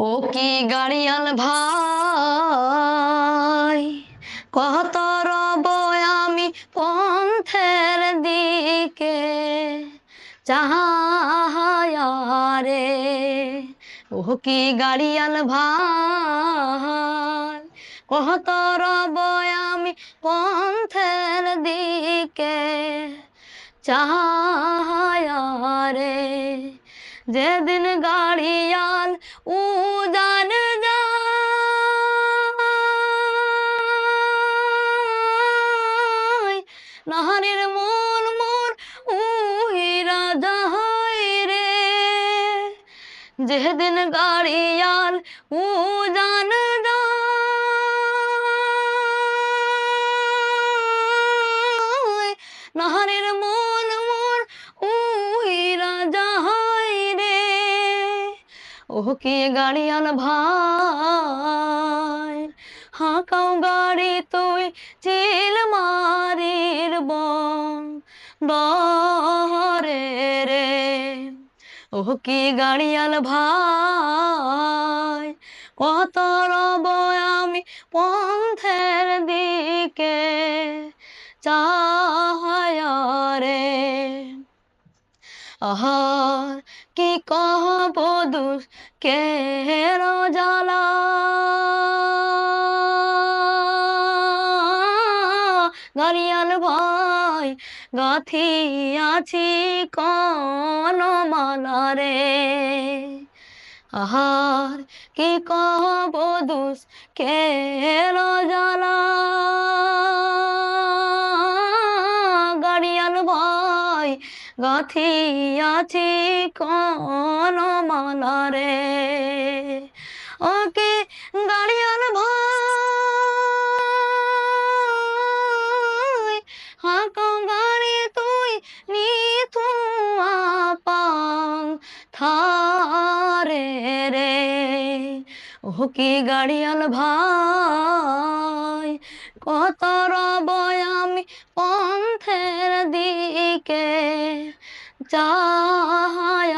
ও কি গাড়িয়াল ভাই? কত রব আমি পন্থের দিকে, চাহায়ারে। ও কি গাড়িয়াল ভাই? কত রব আমি পন্থের দিকে, চাহায়ারে। যেদিন গাড়িয়াল উজান নাহারের মন মোর উহিরা যাহাই রে। যেদিন গাড়িয়াল উজান যায় ও কি গাড়িয়াল ভাই হাঁকাও গাড়ি তুই চিল মারির বন দরে রে ও কি গাড়িয়াল ভাই কত রব আমি পন্থের দিকে চাহায়ারে আহার কি কহব কে জ্বালা? গাড়িয়াল ভাই গাথিয়াছি কোন মালা রে? আহার কি কহব দুষ কে জ্বালা? গাড়িয়াল ভাই গাথিয়াছি কোন রে ওকে গাড়িয়াল ভাই হাঁকাও গাড়ি তুই নিথু আপাং থারে রে। ও কি গাড়িয়াল ভাই। কত রব আমি পন্থের দিকে। চাহা